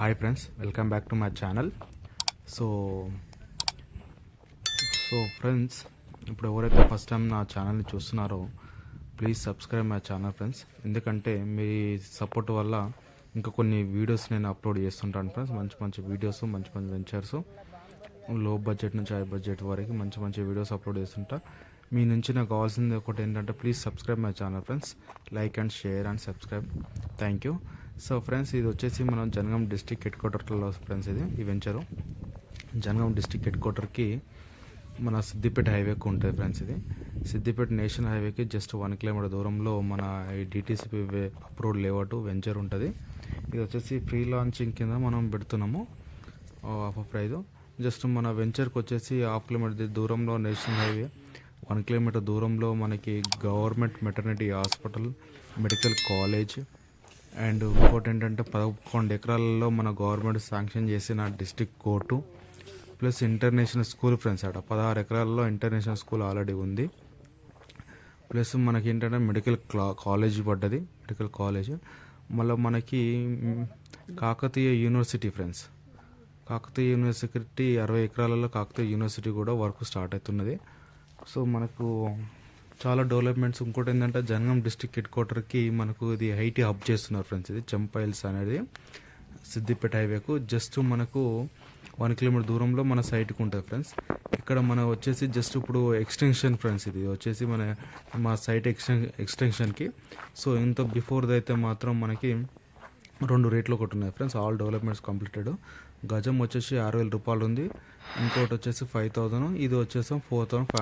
Hi friends welcome back to my channel. So so friends ఇప్పుడు ఎవరైతే first time నా ఛానల్ని చూస్తున్నారో please subscribe my channel friends ఎందుకంటే మీ సపోర్ట్ వల్ల ఇంకా కొన్ని వీడియోస్ నేను అప్లోడ్ చేస్తుంటాను ఫ్రెండ్స్ మంచి మంచి వీడియోస్ మంచి మంచి వెంచర్స్లో బడ్జెట్ నుంచి హై బడ్జెట్ వరకు మంచి మంచి వీడియోస్ అప్లోడ్ చేస్తుంటా. మీ నుంచి నాకు కావాల్సింది ఒకటి ఏంటంటే please subscribe my channel friends like and share and subscribe thank you so friends ఇది వచ్చేసి మనం జనగాం డిస్టిక్ హెడ్ క్వార్టర్లో ఫ్రెండ్స్ ఇది ఈ వెంచరు. జనగాం డిస్టిక్ హెడ్ క్వార్టర్కి మన సిద్దిపేట హైవేకి ఉంటుంది ఫ్రెండ్స్ ఇది. సిద్దిపేట నేషనల్ హైవేకి జస్ట్ వన్ కిలోమీటర్ దూరంలో మన ఈ DTCP way approved layout venture ఉంటుంది. ఇది వచ్చేసి ఫ్రీ లాంచింగ్ కింద మనం పెడుతున్నాము ఆఫ్ ప్రైజ్ జస్ట్ మన వెంచర్కి వచ్చేసి హాఫ్ కిలోమీటర్ దూరంలో నేషనల్ హైవే వన్ కిలోమీటర్ దూరంలో మనకి government maternity hospital medical college and ఇంకోటి ఏంటంటే పదకొండు ఎకరాలలో మన గవర్నమెంట్ శాంక్షన్ చేసిన district court plus international school friends అట. పదహారు ఎకరాల్లో ఇంటర్నేషనల్ స్కూల్ ఆల్రెడీ ఉంది. ప్లస్ మనకి ఏంటంటే మెడికల్ క్లా కాలేజ్ పడ్డది. Medical college. మళ్ళీ మనకి Kakatiya university friends. Kakatiya university అరవై ఎకరాలలో కాకతీయ యూనివర్సిటీ కూడా వర్క్ స్టార్ట్ అవుతున్నది. సో మనకు చాలా డెవలప్మెంట్స్ ఇంకోటి ఏంటంటే జనగం డిస్టిక్ హెడ్ క్వార్టర్కి మనకు ఇది ఐటీ హబ్ చేస్తున్నారు ఫ్రెండ్స్ ఇది చంపైల్స్ అనేది సిద్దిపేట హైవేకు జస్ట్ మనకు వన్ కిలోమీటర్ దూరంలో మన సైట్కి ఉంటుంది ఫ్రెండ్స్ ఇక్కడ మన వచ్చేసి జస్ట్ ఇప్పుడు ఎక్స్టెన్షన్ ఫ్రెండ్స్ ఇది. వచ్చేసి మన మా సైట్ ఎక్స్టెన్ ఎక్స్టెన్షన్కి సో ఇంత బిఫోర్ది అయితే మాత్రం మనకి రెండు రేట్లు ఒకటి ఉన్నాయి ఫ్రెండ్స్ ఆల్ డెవలప్మెంట్స్ కంప్లీటెడ్ గజం వచ్చేసి ఆరు వేల రూపాయలు ఉంది ఇంకోటి వచ్చేసి ఫైవ్ థౌజండ్ ఇది వచ్చేసి ఫోర్ థౌసండ్ ఫైవ్